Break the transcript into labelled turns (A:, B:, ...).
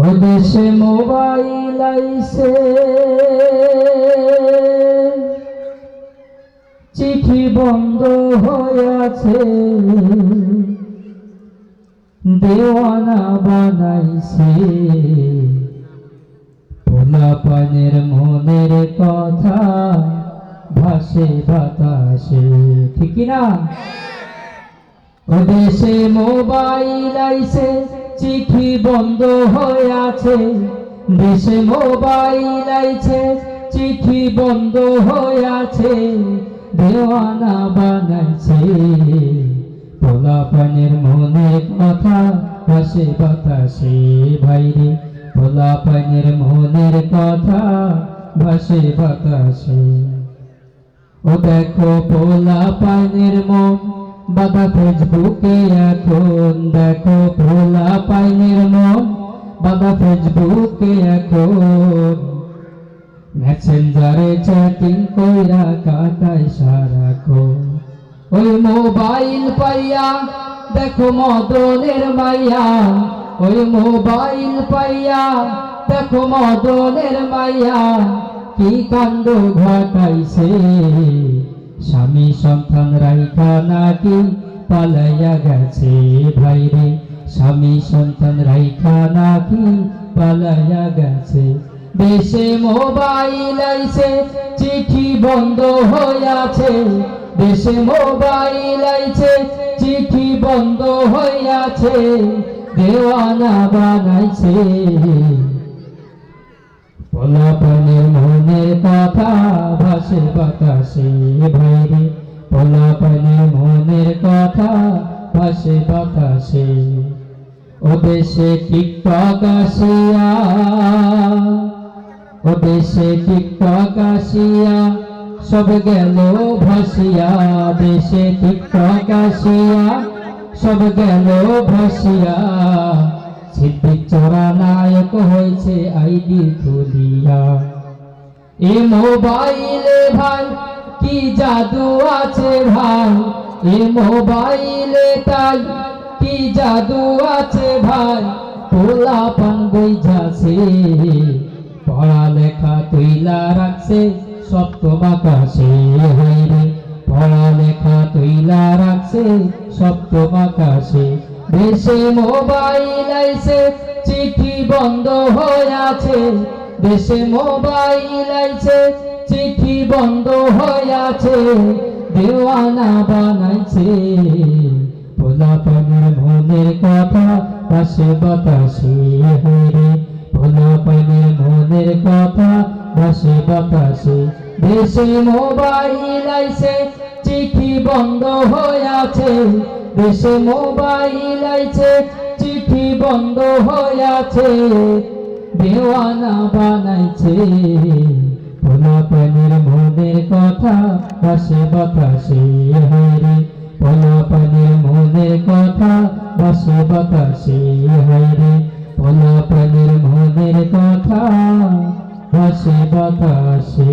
A: ও দেশে মোবাইল আইছে। চিঠি বন্ধ হয়ে আছে দেওয়ানা বানাইছে। পোলা পানের মনের কথা ভাসে বাতাসে। ঠিক না ও দেশে মোবাইল আইছে। চিঠি বন্ধ হয়ে আছে দেশে মোবাইল আইছে, চিঠি বন্ধ হয়ে আছে দেওয়ানা বানাইছে। পোলা পানের মনের কথা ভাসে বাতাসে ভাইরে। পোলা পানের মনের কথা ভাসে বাতাসে। ও দেখো পোলা পানের মন বাধা ফেসবুকে এখন দেখো ভোলা পাইনের মন। বাধা ফেসবুকে এখন মেসেঞ্জারে চ্যাটিং কইরা কাটাই সারাক্ষণ। ওই মোবাইল পাইয়া, দেখো মদনের মাইয়া। ওই মোবাইল পাইয়া, দেখো মদনের মাইয়া। কি কাণ্ড ঘটাইছে? সন্তান রাইখা নাকি পালাইয়া গেছে ভাইরে স্বামী সন্তান রাইখা নাকি পালাইয়া গেছে? দেশে মোবাইল আইছে, চিঠি বন্ধ হইয়াছে। দেশে মোবাইল আইছে, চিঠি বন্ধ হইয়াছে। দেওয়ানা বানাইছে। পোলাপনের মনের কথা ভাসে বাতাসে ভাইরে ভাসে বাতাসে ও দেশে টিকটক আসিয়া ও দেশে টিকটক আসিয়া সব গেল ভাসিয়া। দেশে টিকটক আসিয়া সব গেল ভাসিয়া। সিদ্দিক চোরা নায়ক হয়েছে আইডি খুলিয়া। এ মোবাইলে ভাই, কি জাদু আছে ভাই? মোবাইলে তাই কি জাদু আছে ভাই? পোলা পান বইঝাছে পড়ালেখা তুইলা রাখছে সপ্তম আকাশে হইরে পড়ালেখা তুইলা রাখছে সপ্তম আকাশে দেশে মোবাইল আইছে, চিঠি বন্ধ হয়ে আছে। দেশে মোবাইল আইছে, চিঠি বন্ধ হয়ে আছে। দেওয়ানা বানাইছে। পোলাপনের মনের কথা পাশে বাতাসে হইরে। পোলাপনের মনের কথা পাশে বাতাসে। দেশে মোবাইল আইছে, চিঠি বন্ধ হয়ে আছে দেশে মোবাইল আইছে, চিঠি বন্ধ হয়ে আছে দেওয়ানা বানাইছে। পোলাপনের মনের কথা, বাসে বাতাসে হরে পোলাপনের মনের কথা, বাসে বাতাসে হরে পোলাপনের মনের কথা, বাসে বাতাসে।